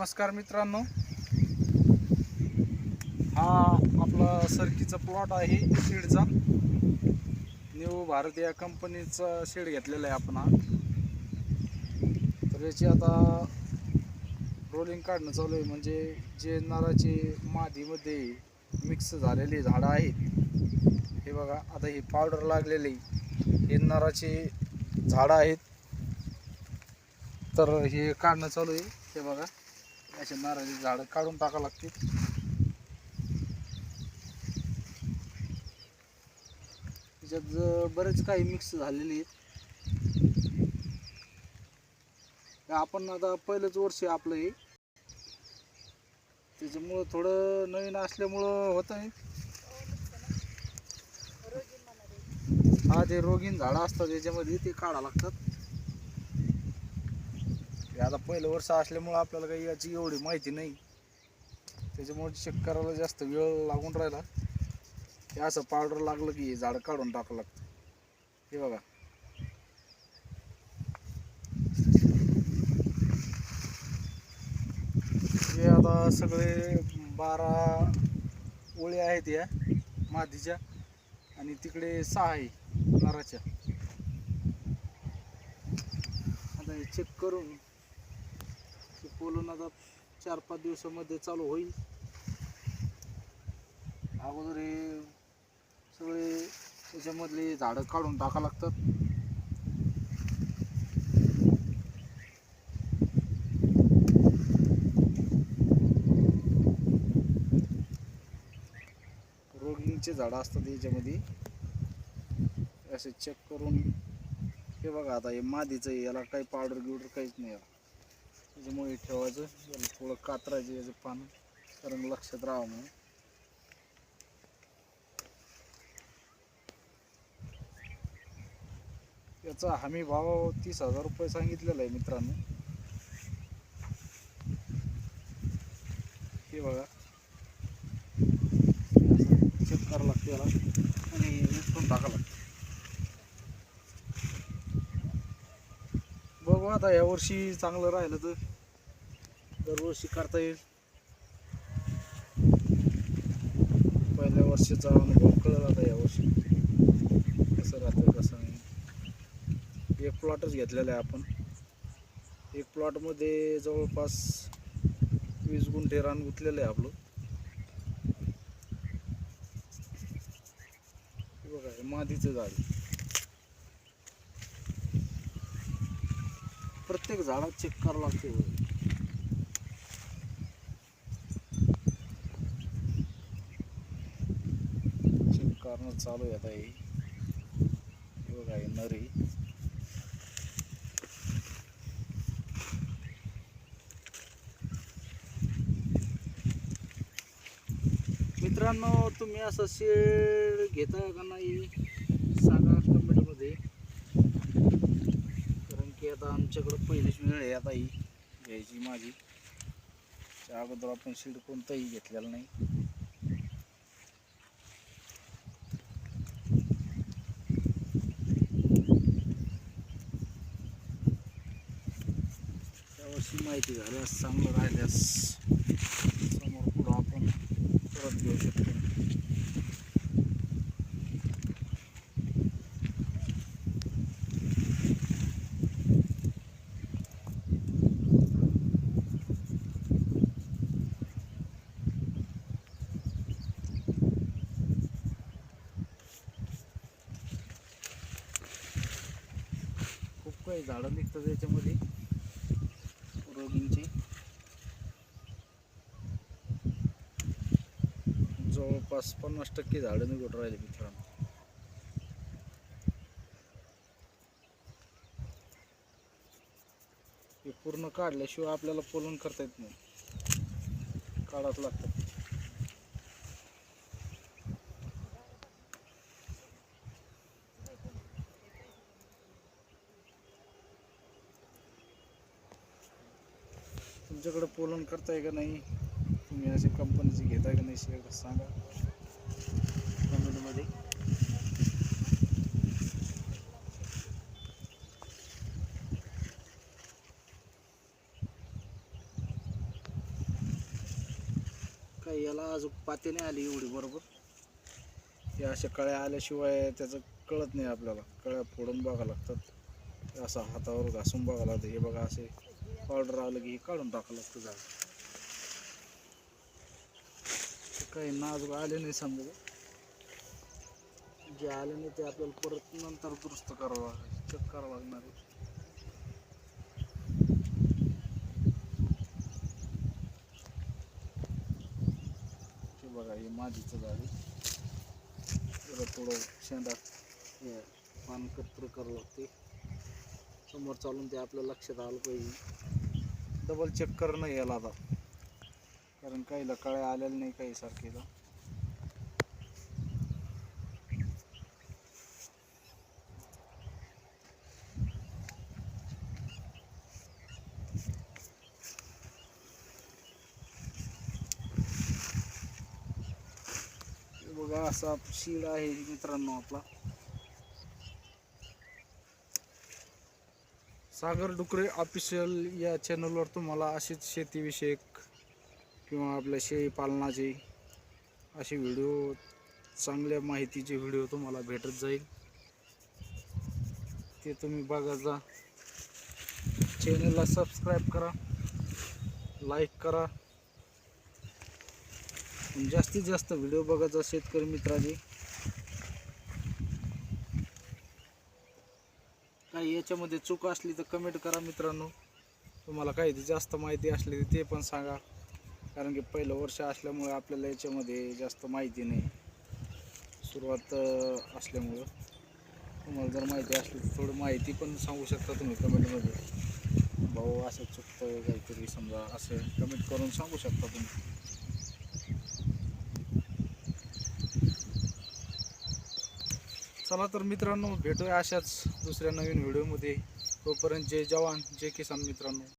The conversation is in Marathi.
नमस्कार मित्रांनो. हा आपला सरकीचा प्लॉट आहे शेडचा. न्यू भारत या कंपनीचा शेड घेतलेला आहे आपण हा तर याची आता रोलिंग काढणं चालू आहे. म्हणजे जे नाराचे मादीमध्ये मिक्स झालेली झाडं आहेत हे बघा आता ही पावडर लागलेली हे नाराचे झाडं आहेत. तर हे काढणं चालू आहे. हे बघा. असे नारळाची झाडं काढून टाकावं लागतील त्याच्यात बरेच काही मिक्स झालेले आहेत. आपण आता पहिलंच वर्ष आहे आपलं हे. त्याच्यामुळं थोडं नवीन असल्यामुळं होतं आहे हा ते रोगीन झाडं असतात त्याच्यामध्ये ते काढा लागतात. हे आता पहिलं वर्ष असल्यामुळं आपल्याला काही याची एवढी माहिती नाही. त्याच्यामुळे चेक करायला जास्त वेळ लागून राहिला. हे असं पावडर लागलं की हे झाड काढून टाकावं लागतं हे बघा. हे आता सगळे बारा ओळी आहेत या मादीच्या आणि तिकडे सहा आहे नाराच्या आता हे चेक करून ते आता चार पाच दिवसामध्ये चालू होईल. अगोदर हे सगळे त्याच्यामधले झाडं काढून टाका लागतात. रोगिंगचे झाडं असतात याच्यामध्ये. असे चेक करून. हे बघा आता हे मादीचं याला काही पावडर गिवडर काहीच नाही त्याच्यामुळे ठेवायचं याला थोडं कातरायचं याचं पानं. कारण लक्षात राहावं म्हणून. याचा हमी भाव तीस हजार रुपये सांगितलेला आहे मित्रांनो. हे बघा. चेक करावं लागते याला. आणि उचलून टाकावं लागतं. बघू आता यावर्षी चांगलं राहिलं तर. दरवर्षी करता येईल. पहिल्या वर्षीचा अनुभव कळला आता यावर्षी कसं राहतं कसं नाही. एक प्लॉटच घेतलेला आहे आपण. एक प्लॉटमध्ये जवळपास वीस गुंठे रान गुंतलेलं आहे आपलं. बघा हे मादीचं झाड. प्रत्येक झाडात चेक करावं लागते चेक करणं चालू आहे आता हे. बघा हे नरी मित्रांनो तुम्ही असं शेड घेता का नाही सांगा कमेंटमध्ये. कारण की आता आमच्याकडं पहिलीच वेळ आहे आता ही घ्यायची माझी. त्या अगोदर आपण शेड कोणताही घेतलेला नाही. माहिती झाल्यास चांगलं राहिल्यास समोर पुढं आपण परत घेऊ शकतो. खूप काही झाडं निघतात याच्यामध्ये. रोगिंची जवळपास पन्नास टक्के झाडं निघून राहिले मित्रांनो. हे पूर्ण काढल्याशिवाय आपल्याला पोलन करता येत नाही. काढावंच लागतं. तुमच्याकडे पोलन करताय का नाही? तुम्ही अशी कंपनीचे घेताय का नाही शेअर सांगा. कमेंटमध्ये काही याला अजून पाते नाही आली एवढी बरोबर? हे अशा कळ्या आल्याशिवाय त्याचं कळत नाही आपल्याला. कळ्या फोडून बघावं लागतात. असं हातावर घासून बघावं लागतं. हे बघा असे पावडर आलं की हे काढून टाकावं लागतं झाड. काही नाजूक आले नाही समजा. जे आले नाही ते आपल्याला परत नंतर दुरुस्त करावं लागेल. चेक करावं लागणार ते बघा हे माझीचं झाड थोडं शेंडा हे पानकत्र करावं लागते. समोर चालून ते आपल्या लक्षात आलं पाहिजे. डबल चेक करणं याला आता. कारण काहीला कळ्या आलेलं नाही काही सारखेला. बघा असा शीड आहे मित्रांनो आपला. सागर डुकरे ऑफिशियल या चॅनलवर तुम्हाला अशीच शेतीविषयक किंवा आपल्या शेळीपालनाचे असे व्हिडिओ चांगल्या माहितीचे व्हिडिओ तुम्हाला भेटत जाईल. ते तुम्ही बघा जा. चॅनलला सबस्क्राईब करा लाईक करा. जास्तीत जास्त व्हिडिओ बघायचा शेतकरी मित्राचे याच्यामध्ये चूक असली तर कमेंट करा मित्रांनो. तुम्हाला काही जास्त माहिती असली तर ते पण सांगा. कारण की पहिलं वर्ष असल्यामुळे आपल्याला याच्यामध्ये जास्त माहिती नाही. सुरुवात असल्यामुळं. तुम्हाला जर माहिती असली तर थोडी माहिती पण सांगू शकता तुम्ही कमेंटमध्ये भाऊ असं चुकतं काहीतरी समजा असं कमेंट करून सांगू शकता तुम्ही. चला तर मित्रांनो भेटूया अशाच दुसऱ्या नवीन व्हिडिओमध्ये. तोपर्यंत जय जवान जय किसान मित्रांनो.